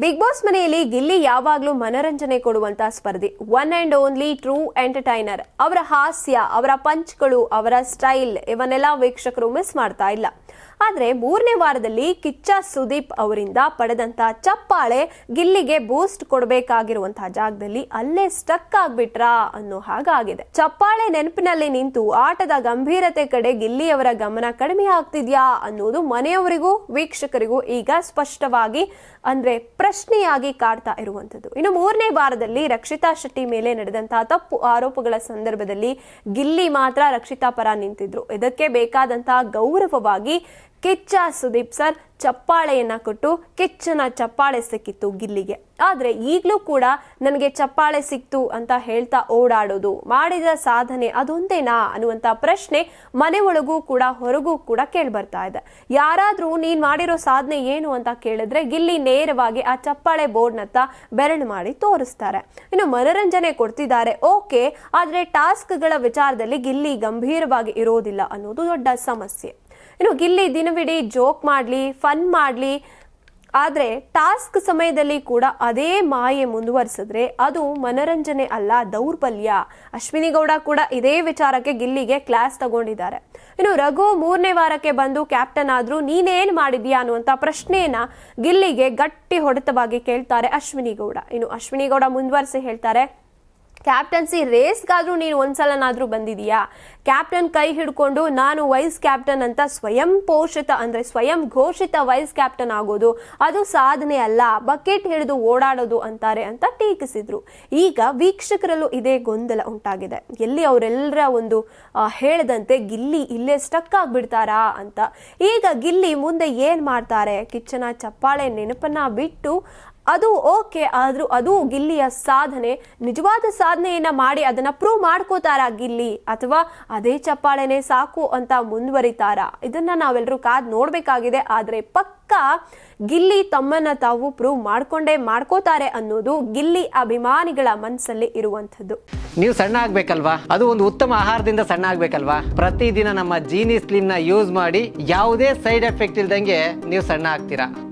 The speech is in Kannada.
ಬಿಗ್ ಬಾಸ್ ಮನೆಯಲ್ಲಿ ಗಿಲ್ಲಿ ಯಾವಾಗ್ಲೂ ಮನರಂಜನೆ ಕೊಡುವಂತ ಸ್ಪರ್ಧಿ. One and only true entertainer ಅವರ ಹಾಸ್ಯ, ಅವರ ಪಂಚ್ಗಳು ಅವರ ಸ್ಟೈಲ್ ಇವನ್ನೆಲ್ಲ ವೀಕ್ಷಕರು ಮಿಸ್ ಮಾಡ್ತಾ ಇಲ್ಲ. ಆದ್ರೆ ಮೂರನೇ ವಾರದಲ್ಲಿ ಕಿಚ್ಚ ಸುದೀಪ್ ಅವರಿಂದ ಪಡೆದಂತ ಚಪ್ಪಾಳೆ ಗಿಲ್ಲಿಗೆ ಬೂಸ್ಟ್ ಕೊಡಬೇಕಾಗಿರುವಂತಹ ಜಾಗದಲ್ಲಿ ಅಲ್ಲೇ ಸ್ಟಕ್ ಆಗ್ಬಿಟ್ರಾ ಅನ್ನೋ ಹಾಗಾಗಿದೆ ಚಪ್ಪಾಳೆ ನೆನಪಿನಲ್ಲಿ ನಿಂತು ಆಟದ ಗಂಭೀರತೆ ಕಡೆ ಗಿಲ್ಲಿಯವರ ಗಮನ ಕಡಿಮೆ ಆಗ್ತಿದ್ಯಾ ಅನ್ನೋದು ಮನೆಯವರಿಗೂ ವೀಕ್ಷಕರಿಗೂ ಈಗ ಸ್ಪಷ್ಟವಾಗಿ ಅಂದ್ರೆ ಪ್ರಶ್ನೆಯಾಗಿ ಕಾಡ್ತಾ ಇರುವಂತದ್ದು ಇನ್ನು ಮೂರನೇ ವಾರದಲ್ಲಿ ರಕ್ಷಿತಾ ಶೆಟ್ಟಿ ಮೇಲೆ ನಡೆದಂತಹ ತಪ್ಪು ಆರೋಪಗಳ ಸಂದರ್ಭದಲ್ಲಿ ಗಿಲ್ಲಿ ಮಾತ್ರ ರಕ್ಷಿತಾ ಪರ ನಿಂತಿದ್ರು. ಇದಕ್ಕೆ ಬೇಕಾದಂತಹ ಗೌರವವಾಗಿ ಕಿಚ್ಚ ಸುದೀಪ್ ಸರ್ ಚಪ್ಪಾಳೆಯನ್ನ ಕೊಟ್ಟು ಕಿಚ್ಚನ ಚಪ್ಪಾಳೆ ಸಿಕ್ಕಿತ್ತು ಗಿಲ್ಲಿಗೆ. ಆದ್ರೆ ಈಗಲೂ ಕೂಡ ನನಗೆ ಚಪ್ಪಾಳೆ ಸಿಕ್ತು ಅಂತ ಹೇಳ್ತಾ ಓಡಾಡೋದು, ಮಾಡಿದ ಸಾಧನೆ ಅದೊಂದೇನಾ ಅನ್ನುವಂತ ಪ್ರಶ್ನೆ ಮನೆ ಒಳಗೂ ಕೂಡ ಹೊರಗೂ ಕೂಡ ಕೇಳ್ಬರ್ತಾ ಇದೆ. ಯಾರಾದ್ರೂ ನೀನ್ ಮಾಡಿರೋ ಸಾಧನೆ ಏನು ಅಂತ ಕೇಳಿದ್ರೆ ಗಿಲ್ಲಿ ನೇರವಾಗಿ ಆ ಚಪ್ಪಾಳೆ ಬೋರ್ಡ್ನತ್ತ ಬೆರಳು ಮಾಡಿ ತೋರಿಸ್ತಾರೆ. ಇನ್ನು ಮನರಂಜನೆ ಕೊಡ್ತಿದ್ದಾರೆ. ಓಕೆ, ಆದ್ರೆ ಟಾಸ್ಕ್ಗಳ ವಿಚಾರದಲ್ಲಿ ಗಿಲ್ಲಿ ಗಂಭೀರವಾಗಿ ಇರೋದಿಲ್ಲ ಅನ್ನೋದು ದೊಡ್ಡ ಸಮಸ್ಯೆ. ಇನ್ನು ಗಿಲ್ಲಿ ದಿನವಿಡೀ ಜೋಕ್ ಮಾಡಲಿ ಫನ್ ಮಾಡಲಿ. ಆದರೆ ಟಾಸ್ಕ್ ಸಮಯದಲ್ಲಿ ಕೂಡ ಅದೇ ಮಾಯೆ ಮುಂದುವರಿಸಿದ್ರೆ ಅದು ಮನರಂಜನೆ ಅಲ್ಲ, ದೌರ್ಬಲ್ಯ. ಅಶ್ವಿನಿ ಗೌಡ ಕೂಡ ಇದೇ ವಿಚಾರಕ್ಕೆ ಗಿಲ್ಲಿಗೆ ಕ್ಲಾಸ್ ತಗೊಂಡಿದ್ದಾರೆ. ಇನ್ನು ರಘು ಮೂರನೇ ವಾರಕ್ಕೆ ಬಂದು ಕ್ಯಾಪ್ಟನ್ ಆದರೂ ನೀನೇನ್ ಮಾಡಿದ್ಯಾ ಅನ್ನುವಂತ ಪ್ರಶ್ನೆಯನ್ನ ಗಿಲ್ಲಿಗೆ ಗಟ್ಟಿ ಹೊಡೆತವಾಗಿ ಕೇಳ್ತಾರೆ ಅಶ್ವಿನಿ ಗೌಡ. ಇನ್ನು ಅಶ್ವಿನಿ ಗೌಡ ಮುಂದುವರಿಸಿ ಹೇಳ್ತಾರೆ ಕ್ಯಾಪ್ಟನ್ಸಿ ರೇಸ್ಗಾದ್ರೂ ನೀನು ಒಂದ್ಸಲನಾದ್ರೂ ಬಂದಿದೀಯಾ? ಕ್ಯಾಪ್ಟನ್ ಕೈ ಹಿಡ್ಕೊಂಡು ನಾನು ವೈಸ್ ಕ್ಯಾಪ್ಟನ್ ಅಂತ ಸ್ವಯಂ ಪೋಷಿತ ಅಂದ್ರೆ ಸ್ವಯಂ ಘೋಷಿತ ವೈಸ್ ಕ್ಯಾಪ್ಟನ್ ಆಗೋದು, ಅದು ಸಾಧನೆ ಅಲ್ಲ, ಬಕೆಟ್ ಹಿಡಿದು ಓಡಾಡೋದು ಅಂತಾರೆ ಅಂತ ಟೀಕಿಸಿದ್ರು. ಈಗ ವೀಕ್ಷಕರಲ್ಲೂ ಇದೇ ಗೊಂದಲ ಉಂಟಾಗಿದೆ. ಎಲ್ಲಿ ಅವರೆಲ್ಲರ ಒಂದು ಹೇಳದಂತೆ ಗಿಲ್ಲಿ ಇಲ್ಲೇ ಸ್ಟಕ್ ಆಗಿಬಿಡ್ತಾರಾ ಅಂತ. ಈಗ ಗಿಲ್ಲಿ ಮುಂದೆ ಏನು ಮಾಡ್ತಾರೆ? ಕಿಚ್ಚನ ಚಪ್ಪಾಳೆ ನೆನಪನ್ನ ಬಿಟ್ಟು ಅದು ಓಕೆ, ಆದ್ರೂ ಅದು ಗಿಲ್ಲಿಯ ಸಾಧನೆ. ನಿಜವಾದ ಸಾಧನೆಯನ್ನ ಮಾಡಿ ಅದನ್ನ ಪ್ರೂವ್ ಮಾಡ್ಕೋತಾರಾ ಗಿಲ್ಲಿ? ಅಥವಾ ಅದೇ ಚಪ್ಪಾಳೆನೆ ಸಾಕು ಅಂತ ಮುಂದುವರಿತಾರಾ? ಇದನ್ನ ನಾವೆಲ್ಲರೂ ಕಾದ್ ನೋಡ್ಬೇಕಾಗಿದೆ, ಆದ್ರೆ ಪಕ್ಕ ಗಿಲ್ಲಿ ತಮ್ಮನ್ನ ತಾವು ಪ್ರೂವ್ ಮಾಡ್ಕೊಂಡೇ ಮಾಡ್ಕೋತಾರೆ ಅನ್ನೋದು ಗಿಲ್ಲಿ ಅಭಿಮಾನಿಗಳ ಮನಸ್ಸಲ್ಲಿ ಇರುವಂಥದ್ದು. ನೀವು ಸಣ್ಣ ಆಗ್ಬೇಕಲ್ವಾ? ಅದು ಒಂದು ಉತ್ತಮ ಆಹಾರದಿಂದ ಸಣ್ಣ ಆಗ್ಬೇಕಲ್ವಾ? ಪ್ರತಿದಿನ ನಮ್ಮ ಜೀನಿ ಸ್ಲಿಮ್ನ ಯೂಸ್ ಮಾಡಿ ಯಾವುದೇ ಸೈಡ್ ಎಫೆಕ್ಟ್ ಇಲ್ದಂಗೆ ನೀವು ಸಣ್ಣ ಆಗ್ತೀರಾ?